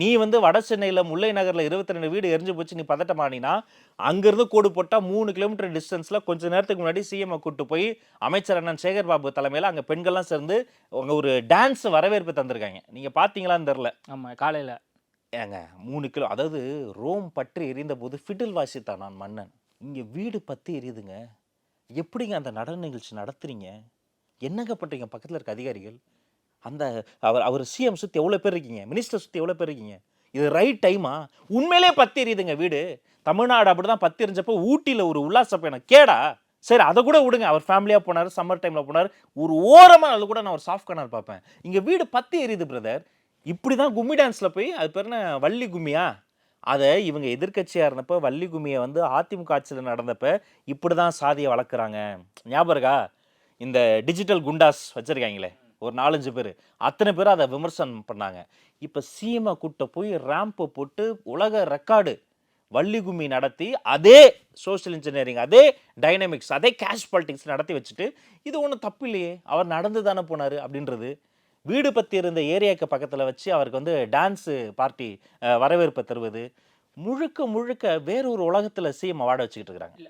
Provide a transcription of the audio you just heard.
நீ வந்து வட சென்னையில் முல்லை நகரில் இருபத்தி ரெண்டு வீடு எரிஞ்சு போச்சு நீ பதட்டமானினா அங்கேருந்து கோடு போட்டால் மூணு கிலோமீட்டர் டிஸ்டன்ஸில் கொஞ்ச நேரத்துக்கு முன்னாடி சிஎம் கூட்டு போய் அமைச்சர் அண்ணன் சேகர் பாபு தலைமையில் அங்கே பெண்கள்லாம் சேர்ந்து அவங்க ஒரு டான்ஸ் வரவேற்பு தந்திருக்காங்க. நீங்கள் பார்த்தீங்களான்னு தெரில ஆமா காலையில. ஏங்க மூணு கிலோ அதாவது ரோம் பற்றி எரிந்த போது ஃபிடில் வாசித்தான் நான் மன்னன். இங்கே வீடு பற்றி எரியுதுங்க. எப்படிங்க அந்த நடன நிகழ்ச்சி நடத்துறீங்க? என்னங்க பண்ணுறீங்க பக்கத்தில் இருக்க அதிகாரிகள். அந்த அவர் அவர் சிஎம் சுற்றி எவ்வளோ பேர் இருக்கீங்க? மினிஸ்டர் சுற்றி எவ்வளோ பேர் இருக்கீங்க? இது ரைட் டைமா உண்மையிலே பத்து எரியுதுங்க வீடு. தமிழ்நாடு அப்படி தான் பத்தி எரிஞ்சப்போ ஊட்டியில் ஒரு உல்லாச பயணம். கேடா? சரி அதை கூட விடுங்க. அவர் ஃபேமிலியாக போனார் சம்மர் டைமில் போனார். ஒரு ஓரமாக அது கூட நான் ஒரு சாஃப்ட் கனர் பார்ப்பேன். இங்கே வீடு பத்தி எரியுது பிரதர் இப்படி தான் கும்மி டான்ஸில் போய் அது பேர் என்ன? வள்ளி கும்மியா? அதை இவங்க எதிர்க்கட்சியாக இருந்தப்போ வள்ளி கும்மியை வந்து அதிமுக ஆட்சியில் நடந்தப்ப இப்படி தான் சாதியை வளர்க்குறாங்க. ஞாபகம் இருக்கா? இந்த டிஜிட்டல் குண்டாஸ் வச்சுருக்காங்களே. ஒரு நாலஞ்சு பேர். அத்தனை பேர் அதை விமர்சனம் பண்ணாங்க. இப்போ சிஎம்ஐ கூட்ட போய் ரேம்பை போட்டு உலக ரெக்கார்டு வள்ளி கும்மி நடத்தி அதே சோஷியல் இன்ஜினியரிங் அதே டைனமிக்ஸ் அதே கேஷ் பாலிட்டிக்ஸ் நடத்தி வச்சுட்டு இது ஒன்றும் தப்பு இல்லையே அவர் நடந்து தானே போனார் அப்படின்றது. வீடு பற்றி இருந்த ஏரியாவுக்கு பக்கத்தில் வச்சு அவருக்கு வந்து டான்ஸு பார்ட்டி வரவேற்பை தருவது. முழுக்க முழுக்க வேறொரு உலகத்தில் சிஎம் வாட வச்சுக்கிட்டு இருக்கிறாங்க.